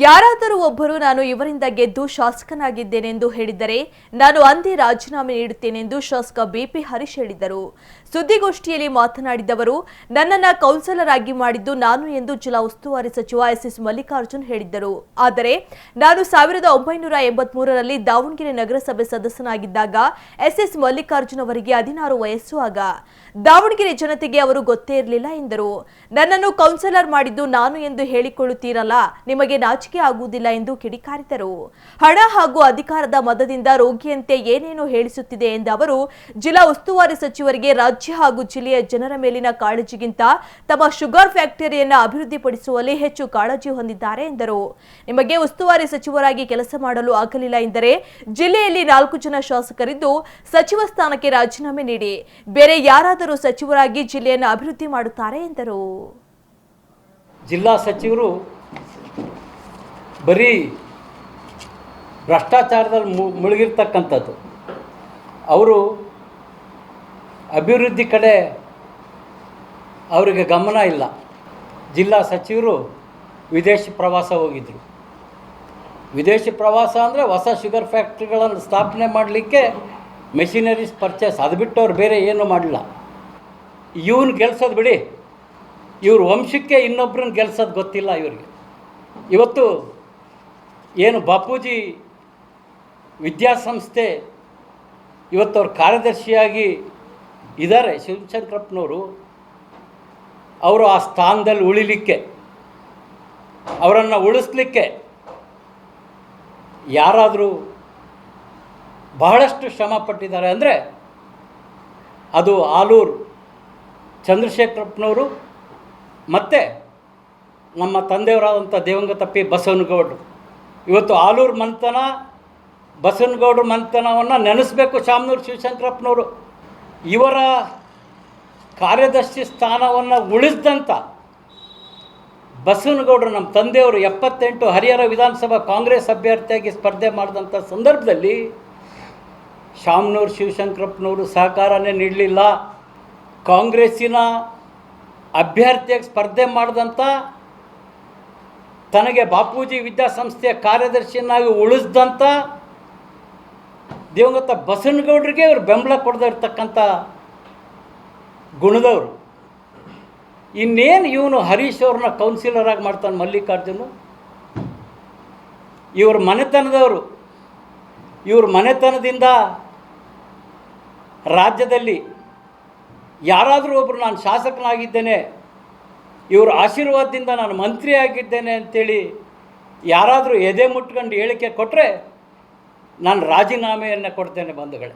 ಯಾರಾದರೂ ಒಬ್ಬರು ನಾನು ಇವರಿಂದ ಗೆದ್ದು ಶಾಸಕನಾಗಿದ್ದೇನೆಂದು ಹೇಳಿದರೆ ನಾನು ಅಂದೇ ರಾಜೀನಾಮೆ ನೀಡುತ್ತೇನೆಂದು ಶಾಸಕ ಬಿಪಿ ಹರೀಶ್ ಹೇಳಿದರು ಸುದ್ದಿಗೋಷ್ಠಿಯಲ್ಲಿ ಮಾತನಾಡಿದವರು, ನನ್ನನ್ನು ಕೌನ್ಸಿಲರ್ ಆಗಿ ಮಾಡಿದ್ದು ನಾನು ಎಂದು ಜಿಲ್ಲಾ ಉಸ್ತುವಾರಿ ಸಚಿವ ಎಸ್ಎಸ್ ಮಲ್ಲಿಕಾರ್ಜುನ್ ಹೇಳಿದ್ದರು. ಆದರೆ ನಾನು ಸಾವಿರದ ಒಂಬೈನೂರ ಎಂಬತ್ಮೂರರಲ್ಲಿ ದಾವಣಗೆರೆ ನಗರಸಭೆ ಸದಸ್ಯನಾಗಿದ್ದಾಗ ಎಸ್ಎಸ್ ಮಲ್ಲಿಕಾರ್ಜುನ್ ಅವರಿಗೆ ಹದಿನಾರು ವಯಸ್ಸು ಆಗ. ದಾವಣಗೆರೆ ಜನತೆಗೆ ಅವರು ಗೊತ್ತೇ ಇರಲಿಲ್ಲ ಎಂದರು. ನನ್ನನ್ನು ಕೌನ್ಸಿಲರ್ ಮಾಡಿದ್ದು ನಾನು ಎಂದು ಹೇಳಿಕೊಳ್ಳುತ್ತೀರಲ್ಲ, ನಿಮಗೆ ನಾಚಿಕೆ ಆಗುವುದಿಲ್ಲ ಎಂದು ಕಿಡಿಕಾರಿದರು. ಹಣ ಹಾಗೂ ಅಧಿಕಾರದ ಮದದಿಂದ ರೋಗಿಯಂತೆ ಏನೇನು ಹೇಳಿಸುತ್ತಿದೆ ಎಂದ ಅವರು, ಜಿಲ್ಲಾ ಉಸ್ತುವಾರಿ ಸಚಿವರಿಗೆ ರಾಜ್ಯ ಹಾಗೂ ಜಿಲ್ಲೆಯ ಜನರ ಮೇಲಿನ ಕಾಳಜಿಗಿಂತ ತಮ್ಮ ಶುಗರ್ ಫ್ಯಾಕ್ಟರಿಯನ್ನು ಅಭಿವೃದ್ಧಿಪಡಿಸುವಲ್ಲಿ ಹೆಚ್ಚು ಕಾಳಜಿ ಹೊಂದಿದ್ದಾರೆ ಎಂದರು. ನಿಮಗೆ ಉಸ್ತುವಾರಿ ಸಚಿವರಾಗಿ ಕೆಲಸ ಮಾಡಲು ಆಗಲಿಲ್ಲ ಎಂದರೆ ಜಿಲ್ಲೆಯಲ್ಲಿ ನಾಲ್ಕು ಜನ ಶಾಸಕರಿದ್ದು ಸಚಿವ ಸ್ಥಾನಕ್ಕೆ ರಾಜೀನಾಮೆ ನೀಡಿ, ಬೇರೆ ಯಾರಾದರೂ ಸಚಿವರಾಗಿ ಜಿಲ್ಲೆಯನ್ನು ಅಭಿವೃದ್ಧಿ ಮಾಡುತ್ತಾರೆ ಎಂದರು. ಜಿಲ್ಲಾ ಸಚಿವರು ಬರೀ ಭ್ರಷ್ಟಾಚಾರದಲ್ಲಿ ಮು, ಮುಳುಗಿರ್ತಕ್ಕಂಥದ್ದು. ಅವರು ಅಭಿವೃದ್ಧಿ ಕಡೆ ಅವರಿಗೆ ಗಮನ ಇಲ್ಲ. ಜಿಲ್ಲಾ ಸಚಿವರು ವಿದೇಶಿ ಪ್ರವಾಸ ಹೋಗಿದ್ದರು ವಿದೇಶಿ ಪ್ರವಾಸ ಅಂದರೆ ಹೊಸ ಶುಗರ್ ಫ್ಯಾಕ್ಟ್ರಿಗಳನ್ನು ಸ್ಥಾಪನೆ ಮಾಡಲಿಕ್ಕೆ ಮೆಷಿನರೀಸ್ ಪರ್ಚೇಸ್, ಅದು ಬಿಟ್ಟು ಅವ್ರು ಬೇರೆ ಏನೂ ಮಾಡಲಿಲ್ಲ. ಇವನು ಗೆಲ್ಸೋದು ಬಿಡಿ. ಇವ್ರ ವಂಶಕ್ಕೆ ಇನ್ನೊಬ್ರನ್ನ ಗೆಲ್ಸೋದು ಗೊತ್ತಿಲ್ಲ ಇವರಿಗೆ. ಇವತ್ತು ಏನು ಬಾಪೂಜಿ ವಿದ್ಯಾಸಂಸ್ಥೆ ಇವತ್ತು ಅವ್ರ ಕಾರ್ಯದರ್ಶಿಯಾಗಿ ಇದ್ದಾರೆ ಶಿವಶಂಕರಪ್ಪನವರು, ಅವರು ಆ ಸ್ಥಾನದಲ್ಲಿ ಉಳಿಲಿಕ್ಕೆ, ಅವರನ್ನು ಉಳಿಸ್ಲಿಕ್ಕೆ ಯಾರಾದರೂ ಬಹಳಷ್ಟು ಶ್ರಮ ಪಟ್ಟಿದ್ದಾರೆ ಅಂದರೆ ಅದು ಆಲೂರು ಚಂದ್ರಶೇಖರಪ್ಪನವರು ಮತ್ತು ನಮ್ಮ ತಂದೆಯವರಾದಂಥ ದೇವಂಗತಪ್ಪಿ ಬಸವನಗೌಡರು. ಇವತ್ತು ಆಲೂರು ಮಂತನ ಬಸವನಗೌಡರ ಮಂತನವನ್ನು ನೆನೆಸಬೇಕು ಶಾಮನೂರು ಶಿವಶಂಕರಪ್ಪನವರು. ಇವರ ಕಾರ್ಯದರ್ಶಿ ಸ್ಥಾನವನ್ನು ಉಳಿಸಿದಂಥ ಬಸವನಗೌಡರು ನಮ್ಮ ತಂದೆಯವರು ಎಪ್ಪತ್ತೆಂಟು ಹರಿಹರ ವಿಧಾನಸಭಾ ಕಾಂಗ್ರೆಸ್ ಅಭ್ಯರ್ಥಿಯಾಗಿ ಸ್ಪರ್ಧೆ ಮಾಡಿದಂಥ ಸಂದರ್ಭದಲ್ಲಿ ಶಾಮನೂರು ಶಿವಶಂಕರಪ್ಪನವರು ಸಹಕಾರನೇ ನೀಡಲಿಲ್ಲ. ಕಾಂಗ್ರೆಸ್ಸಿನ ಅಭ್ಯರ್ಥಿಯಾಗಿ ಸ್ಪರ್ಧೆ ಮಾಡಿದಂಥ ತನಗೆ ಬಾಪೂಜಿ ವಿದ್ಯಾಸಂಸ್ಥೆಯ ಕಾರ್ಯದರ್ಶಿಯನ್ನಾಗಿ ಉಳಿಸಿದಂಥ ದಿವಂಗತ ಬಸವನಗೌಡರಿಗೆ ಇವರು ಬೆಂಬಲ ಕೊಡದೇ ಗುಣದವರು. ಇನ್ನೇನು ಇವನು ಹರೀಶ್ ಅವ್ರನ್ನ ಕೌನ್ಸಿಲರ್ ಆಗಿ ಮಾಡ್ತಾನೆ ಮಲ್ಲಿಕಾರ್ಜುನು? ಇವ್ರ ಮನೆತನದವರು. ಇವ್ರ ಮನೆತನದಿಂದ ರಾಜ್ಯದಲ್ಲಿ ಯಾರಾದರೂ ಒಬ್ಬರು ನಾನು ಶಾಸಕನಾಗಿದ್ದೇನೆ ಇವ್ರ ಆಶೀರ್ವಾದದಿಂದ ನಾನು ಮಂತ್ರಿ ಆಗಿದ್ದೇನೆ ಅಂಥೇಳಿ ಯಾರಾದರೂ ಎದೆ ಮುಟ್ಕೊಂಡು ಹೇಳಿಕೆ ಕೊಟ್ಟರೆ ನಾನು ರಾಜೀನಾಮೆಯನ್ನು ಕೊಡ್ತೇನೆ ಬಂಧುಗಳೇ.